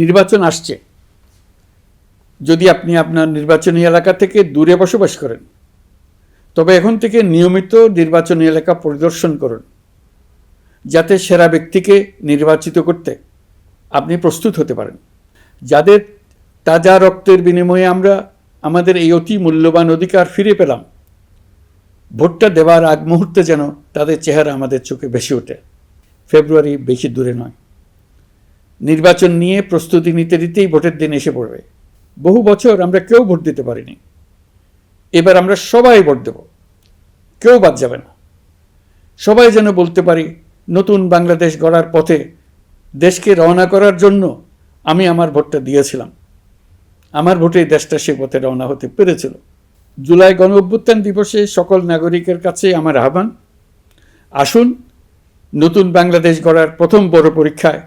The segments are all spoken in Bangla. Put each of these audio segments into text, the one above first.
নির্বাচন আসছে। যদি আপনি আপনার নির্বাচনী এলাকা থেকে দূরে বসবাস করেন, তবে এখন থেকে নিয়মিত নির্বাচনী এলাকা পরিদর্শন করুন, যাতে সেরা ব্যক্তিকে নির্বাচিত করতে আপনি প্রস্তুত হতে পারেন। যাদের তাজা রক্তের বিনিময়ে আমরা আমাদের এই অতি মূল্যবান অধিকার ফিরে পেলাম, ভোটটা দেওয়ার আগ মুহূর্তে যেন তাদের চেহারা আমাদের চোখে ভেসে ওঠে। ফেব্রুয়ারি বেশি দূরে নয়। নির্বাচন নিয়ে প্রস্তুতি নিতে নিতেই ভোটের দিন এসে পড়বে। বহু বছর আমরা কেউ ভোট দিতে পারিনি। এবার আমরা সবাই ভোট দেব। কেউ বাদ যাবে না। সবাই যেন বলতে পারি, নতুন বাংলাদেশ গড়ার পথে দেশকে রওনা করার জন্য আমি আমার ভোটটা দিয়েছিলাম। আমার ভোটে দেশটা সে পথে রওনা হতে পেরেছিল। জুলাই গণ অভ্যুত্থান দিবসে সকল নাগরিকের কাছে আমার আহ্বান। আসুন, নতুন বাংলাদেশ গড়ার প্রথম বড় পরীক্ষায়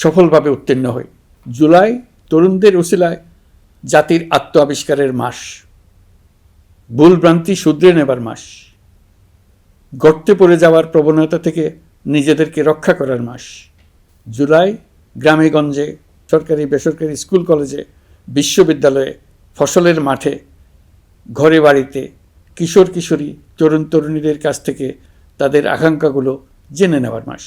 সফলভাবে উত্তীর্ণ হই। জুলাই তরুণদের উসিলায় জাতির আত্ম আবিষ্কারের মাস। ভুলভ্রান্তি শুধরে নেবার মাস। গর্তে পড়ে যাওয়ার প্রবণতা থেকে নিজেদেরকে রক্ষা করার মাস। জুলাই গ্রামে গঞ্জে সরকারি বেসরকারি স্কুল কলেজে বিশ্ববিদ্যালয়ে ফসলের মাঠে ঘরে বাড়িতে কিশোর কিশোরী তরুণ তরুণীদের কাছ থেকে তাদের আকাঙ্ক্ষাগুলো জেনে নেওয়ার মাস।